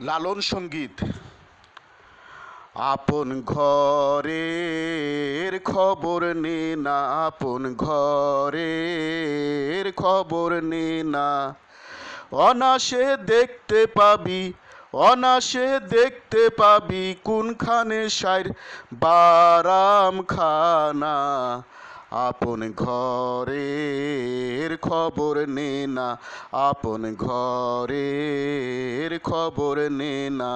লালন সংগীত। আপন ঘরের খবর নে না, আপন ঘরের খবর নে না। অনাসে দেখতে পাবি অনাসে দেখতে পাবি কোনখানে সাইর বারাম খানা আপন ঘরের খবর নে না, আপন ঘরের খবর নে না।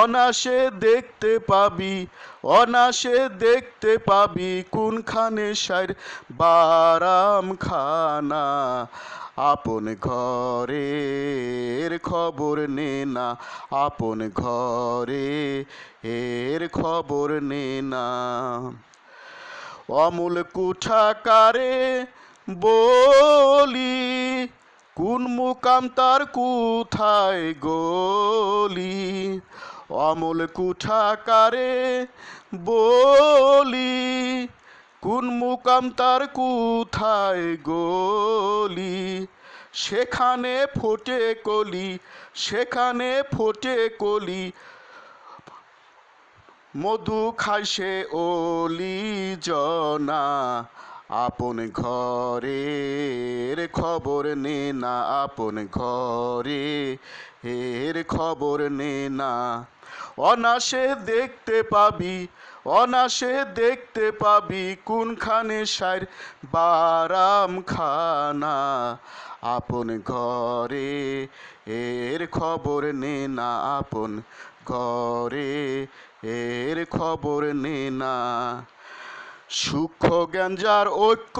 অনাসে দেখতে পাবি অনাসে দেখতে পাবি কোনখানে সাইর বারাম খানা আপন ঘরের খবর নে না, আপন ঘরে এর খবর নে না। অমূল কুঠাকারে বলি, কোন মুকাম তার কুথায় গলি? অমূল কুঠাকারে বলি, কোন মুকাম তার কুথায় গলি? সেখানে ফোটে কলি, সেখানে ফোটে কলি মধু সে ওলি জনা। আপন ঘরের খবর নে না, আপন ঘরে এর খবর নে না। অনাসে দেখতে পাবি অনাসে দেখতে পাবি কোনখানে সার বারাম খানা আপন ঘরে এর খবর নে না, আপন ঘরে এর খবর নে না। সূক্ষ্ম জ্ঞানজার ঐক্য,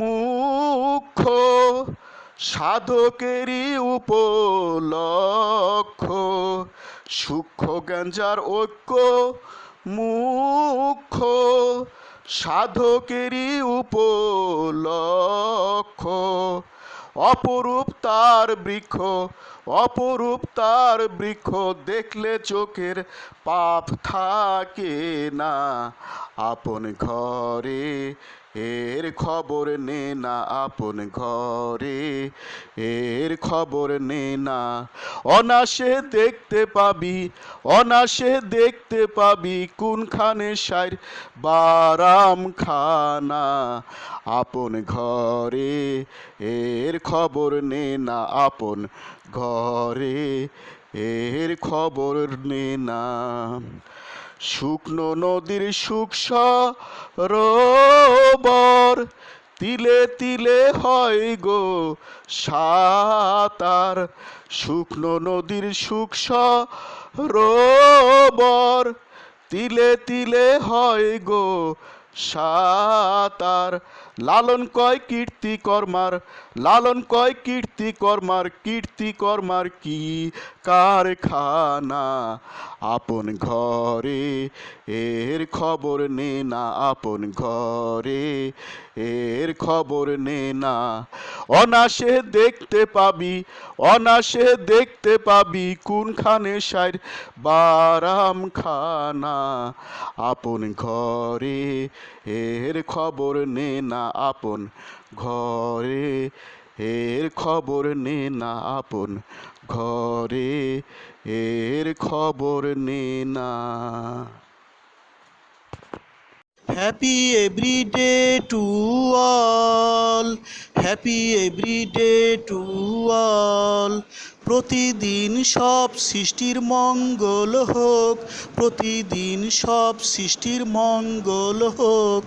মুখ্য, সাধকেরই উপলক্ষ। সূক্ষ্ম জ্ঞানজার ঐক্য, মুখ্য, সাধকেরই উপলক্ষ। অপরূপ তার বৃক্ষ, অপরূপ তার বৃক্ষ, দেখলে চোখের পাপ থাকে না। আপন ঘরে, এর খবর নে না আপন ঘরে, এর খবর নে না। অনাসে দেখতে পাবি অনাসে দেখতে পাবি কোনখানে সাইর বারাম খানা আপন ঘরে, এর খবর নে না আপন ঘরে এর খবর নে না। শুকনো নদীর সুখ সরোবর, তিলে তিলে হয় গো সাতার। শুকনো নদীর সুখ সরোবর, তিলে তিলে হয় গো সাতার। লালন কয় কীর্তি কর্মার লালন কয় কীর্তি কর্মার কীর্তি কর্মার কি কারখানা। আপন ঘরে এর খবর নে না, আপন ঘরে এর খবর নে না। অনাসে দেখতে পাবি অনাসে দেখতে পাবি কোনখানে সাইর বারাম খানা আপন ঘরে এর খবর নে না, আপন ঘরে এর খবর নে না আপন ঘরে, এর খবর নে না। Happy everyday to all happy everyday to all প্রতিদিন সব সৃষ্টির মঙ্গল হোক, প্রতিদিন সব সৃষ্টির মঙ্গল হোক।